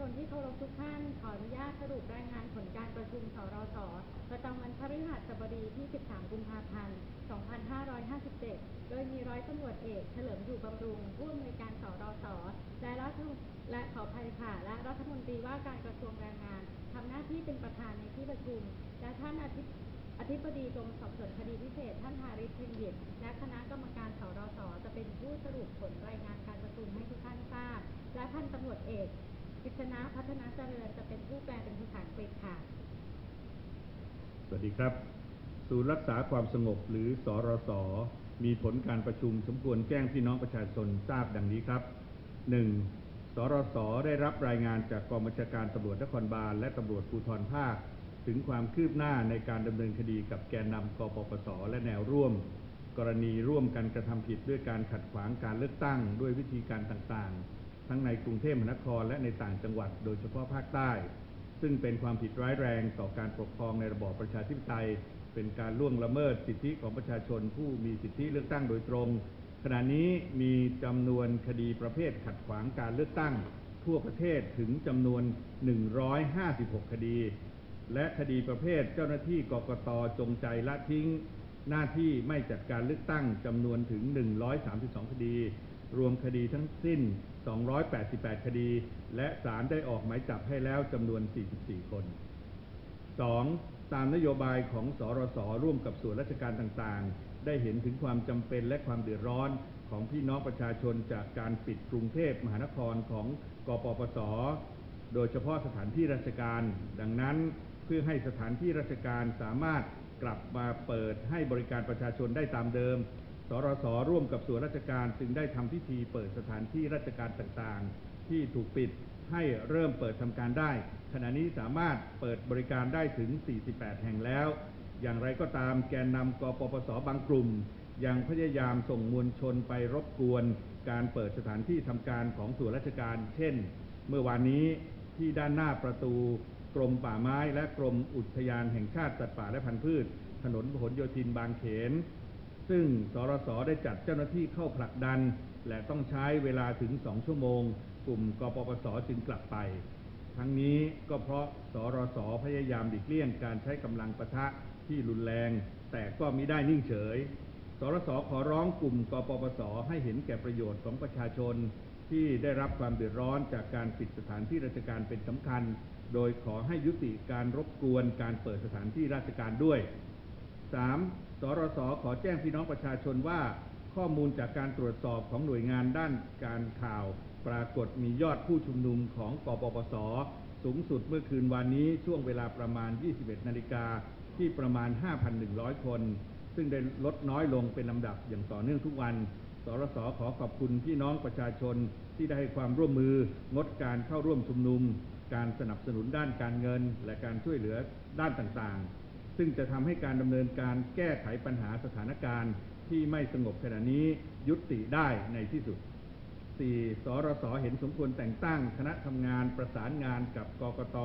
ชนที่เคารพทุกท่าน ขออนุญาตสรุปรายงานผลการประชุมสรสประจำวันพฤหัสบดีที่ 13 กุมภาพันธ์ 2557 โดยมีร้อยตำรวจเอกเฉลิมอยู่บำรุง ผู้อำนวยการสรสและรัฐมนและขอภัยค่ะและรัฐมนตรีว่าการกระทรวงแรงงานทำหน้าที่เป็นประธานในที่ประชุม และท่านอาทิตย์อธิบดีกรมสอบสวนคดีพิเศษ ท่านทาริศเพ็ญหยิบและคณะกรรมการสรสจะเป็นผู้สรุปผลรายงานการประชุมให้ทุกท่านทราบ และพันตำรวจเอก กฤษณะพัฒนาเจริญจะเป็นผู้แปลเป็นภาษาอังกฤษค่ะ สวัสดีครับ ศูนย์รักษาความสงบหรือสอรสมีผลการประชุมสมควรแจ้งพี่น้องประชาชนทราบดังนี้ครับ 1. สรสได้รับรายงานจากกองบัญชาการตำรวจนครบาลและตำรวจภูธรภาค ถึงความคืบหน้าในการดำเนินคดีกับแกนนำกปปส และแนวร่วม กรณีร่วมกันกระทำผิดด้วยการขัดขวางการเลือกตั้งด้วยวิธีการต่างๆ ทั้งในกรุงเทพมหานครและในต่างจังหวัดโดยเฉพาะภาคใต้ ซึ่งเป็นความผิดร้ายแรงต่อการปกครองในระบอบประชาธิปไตย เป็นการล่วงละเมิดสิทธิของประชาชนผู้มีสิทธิเลือกตั้งโดยตรง ขณะนี้มีจำนวนคดีประเภทขัดขวางการเลือกตั้ง ทั่วประเทศถึงจำนวน 156 คดี และคดีประเภทเจ้าหน้าที่กกตจงใจละทิ้ง หน้าที่ไม่จัดการเลือกตั้งจำนวนถึง 132 คดี รวมคดีทั้งสิ้น 288 คดี และศาลได้ออกหมายจับให้แล้วจำนวน 44 คน 2. ตามนโยบายของสรสร่วมกับส่วนราชการต่างๆ ได้เห็นถึงความจำเป็นและความเดือดร้อนของพี่น้องประชาชนจากการปิดกรุงเทพมหานครของกปปส โดยเฉพาะสถานที่ราชการ ดังนั้นเพื่อให้สถานที่ราชการสามารถกลับมาเปิดให้บริการประชาชนได้ตามเดิม สรสร่วมกับส่วนราชการจึงได้ทำพิธีเปิดสถานที่ราชการต่างๆ ที่ถูกปิดให้เริ่มเปิดทำการได้ ขณะนี้สามารถเปิดบริการได้ถึง 48 แห่งแล้ว อย่างไรก็ตามแกนนำกปปสบางกลุ่ม ยังพยายามส่งมวลชนไปรบกวน การเปิดสถานที่ทำการของส่วนราชการ เช่น เมื่อวานนี้ที่ด้านหน้าประตูกรมป่าไม้และกรมอุทยานแห่งชาติสัตว์ป่าและพันธุ์พืช ถนนพหลโยธินบางเขน ซึ่งสรสได้จัดเจ้าหน้าที่เข้าผลักดัน และต้องใช้เวลาถึง2ชั่วโมง กลุ่มกปปสจึงกลับไป ทั้งนี้ก็เพราะสรสพยายามหลีกเลี่ยงการใช้กำลังประทะที่รุนแรง แต่ก็มิได้นิ่งเฉย สรสขอร้องกลุ่มกปปสให้เห็นแก่ประโยชน์ของประชาชน ที่ได้รับความเดือดร้อนจากการปิดสถานที่ราชการเป็นสำคัญ โดยขอให้ยุติการรบกวนการเปิดสถานที่ราชการด้วย 3. สรสขอแจ้งพี่น้องประชาชนว่าข้อมูลจากการตรวจสอบของหน่วยงานด้านการข่าว ปรากฏมียอดผู้ชุมนุมของกปปส สูงสุดเมื่อคืนวานนี้ช่วงเวลาประมาณ 21 นาฬิกาที่ประมาณ 5,100 คน ซึ่งได้ลดน้อยลงเป็นลำดับอย่างต่อเนื่องทุกวัน สรสขอขอบคุณพี่น้องประชาชนที่ได้ให้ความร่วมมืองดการเข้าร่วมชุมนุม การสนับสนุนด้านการเงิน และการช่วยเหลือด้านต่างๆ ซึ่งจะทำให้การดำเนินการแก้ไขปัญหาสถานการณ์ที่ไม่สงบขณะนี้ยุติได้ในที่สุด 4. สรสเห็นสมควรแต่งตั้งคณะทำงานประสานงานกับกกต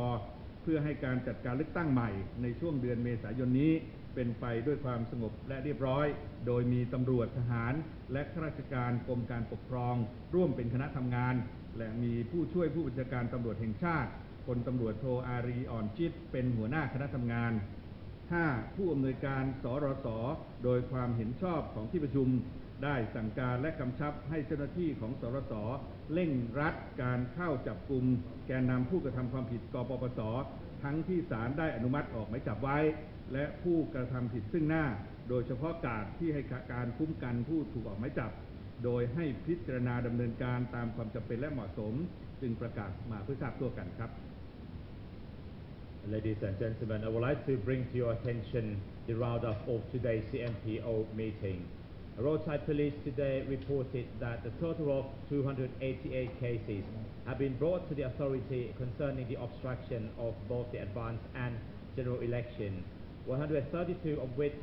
เพื่อให้การจัดการเลือกตั้งใหม่ในช่วงเดือนเมษายนนี้เป็นไปด้วยความสงบและเรียบร้อย โดยมีตำรวจทหาร และข้าราชการกรมการปกครอง ร่วมเป็นคณะทำงาน และมีผู้ช่วยผู้บัญชาการตำรวจแห่งชาติพลตำรวจโทอารีอ่อนจิต เป็นหัวหน้าคณะทำงาน 5. ผู้อำนวยการสรสโดยความเห็นชอบของที่ประชุม ได้สั่งการและกำชับให้เจ้าหน้าที่ของสรสเร่งรัดการเข้าจับกลุ่มแกนนำผู้กระทำความผิดกปปส ทั้งที่ศาลได้อนุมัติออกหมายจับไว้ และผู้กระทำผิดซึ่งหน้า โดยเฉพาะการที่ให้การคุ้มกันผู้ถูกออกหมายจับ โดยให้พิจารณาดำเนินการตามความจำเป็นและเหมาะสม จึงประกาศมาเพื่อทราบตัวกันครับ Ladies and gentlemen, I would like to bring to your attention the roundup of today's CMPO meeting. Roadside Police today reported that a total of 288 cases have been brought to the authority concerning the obstruction of both the advance and general election, 132 of which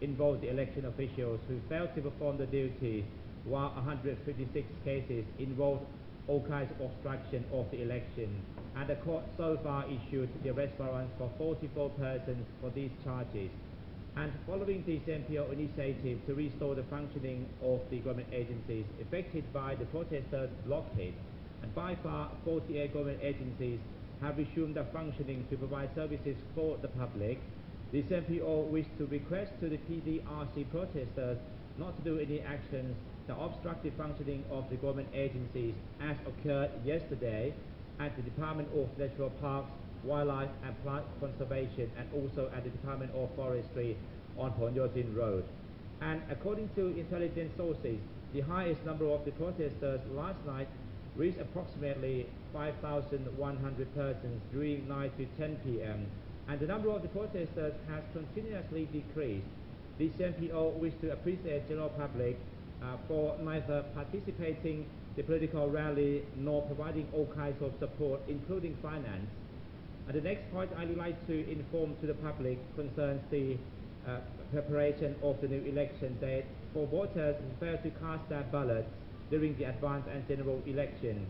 involved the election officials who failed to perform the duty, while 156 cases involved all kinds of obstruction of the election. And the court so far issued the arrest warrants for 44 persons for these charges. And following this MPO initiative to restore the functioning of the government agencies affected by the protesters' blockade, And by far, 48 government agencies have resumed their functioning to provide services for the public. The CMPO wish to request to the PDRC protesters not to do any actions that obstructive functioning of the government agencies as occurred yesterday at the Department of Natural Parks, Wildlife and Plant Conservation and also at the Department of Forestry on Ponyotin Road. And according to intelligence sources, the highest number of the protesters last night reached approximately 5,100 persons during 9 to 10 p.m. And the number of the protesters has continuously decreased. The CMPO wish to appreciate general public for neither participating the political rally nor providing all kinds of support, including finance. And the next point I would like to inform to the public concerns the uh, preparation of the new election date for voters who fail to cast their ballots during the advance and general election.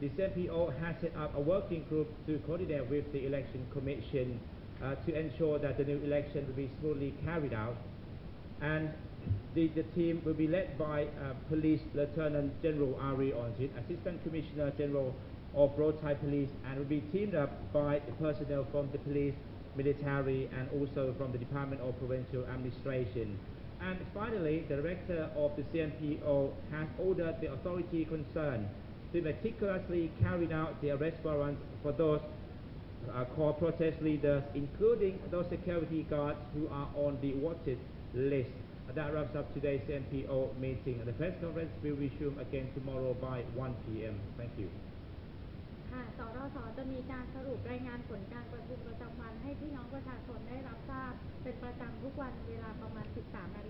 The CMPO has set up a working group to coordinate with the election commission uh, to ensure that the new election will be smoothly carried out. And the, the team will be led by uh, Police Lieutenant General Ari Onjit, Assistant Commissioner General of Road Thai Police, and will be teamed up by the personnel from the police, military, and also from the Department of Provincial Administration. And finally, the director of the CMPO has ordered the authority concerned to meticulously carry out the arrest warrants for those uh, core protest leaders, including those security guards who are on the wanted list. That wraps up today's MPO meeting. The press conference will resume again tomorrow by 1 p.m. Thank you. ค่ะ สรสจะมีการสรุปรายงานผลการประชุมประจำวันให้พี่น้องประชาชนได้รับทราบ เป็นประจำทุกวันเวลาประมาณ 13นาฬิ